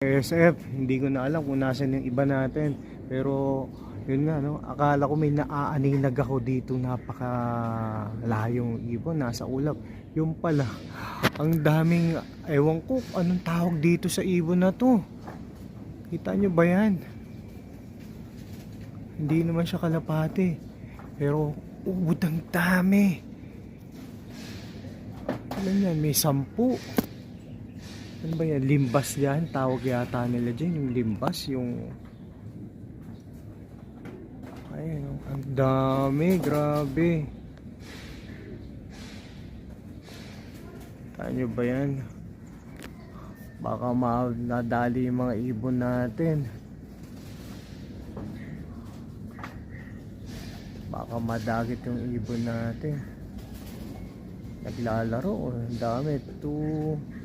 SF, hindi ko na alam kung nasan yung iba natin. Pero yun nga no, akala ko may naaaninag ako dito napaka layong ibon nasa ulap. Yung pala, ang daming ewan ko anong tawag dito sa ibon na to. Kita nyo ba yan? Hindi naman siya kalapate. Pero ubod ang dami. Ano yan? May sampu. Ano ba yan? Limbas yan? Tawag yata nila dyan. Yung limbas, yung... Ayun, oh. ang dami. Grabe. Tayo ba yan? Baka nadali yung mga ibon natin. Baka madagit yung ibon natin. Naglalaro. oh. Ang dami. 2,